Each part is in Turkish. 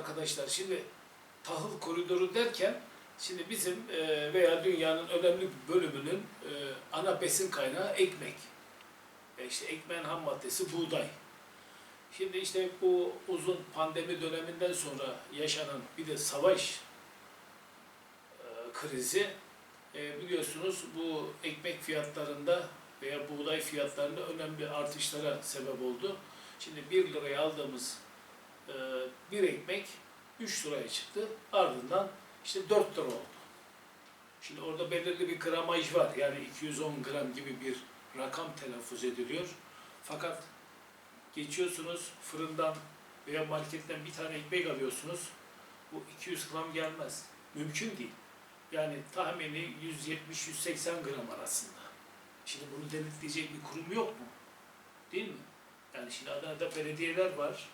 arkadaşlar şimdi tahıl koridoru derken şimdi bizim e, veya dünyanın önemli bir bölümünün e, ana besin kaynağı ekmek. E işte ekmeğin ham maddesi buğday. Şimdi işte bu uzun pandemi döneminden sonra yaşanan bir de savaş e, krizi e, biliyorsunuz bu ekmek fiyatlarında veya buğday fiyatlarında önemli artışlara sebep oldu. Şimdi 1 liraya aldığımız e, bir ekmek 3 liraya çıktı. Ardından işte 4 lira oldu. Şimdi orada belirli bir gramaj var. Yani 210 gram gibi bir rakam telaffuz ediliyor. Fakat geçiyorsunuz fırından veya marketten bir tane ekmek alıyorsunuz. Bu 200 gram gelmez. Mümkün değil. Yani tahmini 170-180 gram arasında. Şimdi bunu denetleyecek bir kurum yok mu? Değil mi? Yani şimdi Adana'da belediyeler var,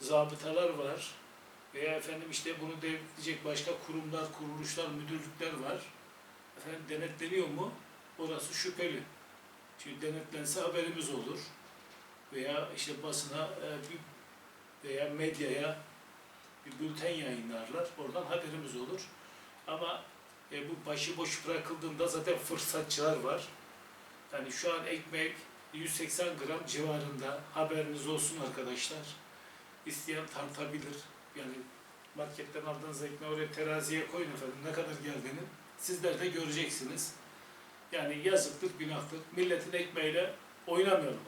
zabıtalar var veya efendim işte bunu denetleyecek başka kurumlar, kuruluşlar, müdürlükler var. Efendim denetleniyor mu? Orası şüpheli. Çünkü denetlense haberimiz olur. Veya işte basına e, bir veya medyaya bir bülten yayınlarlar. Oradan haberimiz olur. Ama e, bu başıboş bırakıldığında zaten fırsatçılar var. Yani şu an ekmek 180 gram civarında haberiniz olsun arkadaşlar. İsteyen tartabilir. Yani marketten aldığınız ekmeği oraya teraziye koyun efendim ne kadar geldiğini. Sizler de göreceksiniz. Yani yazıktır, günahtır. Milletin ekmeğiyle oynamayalım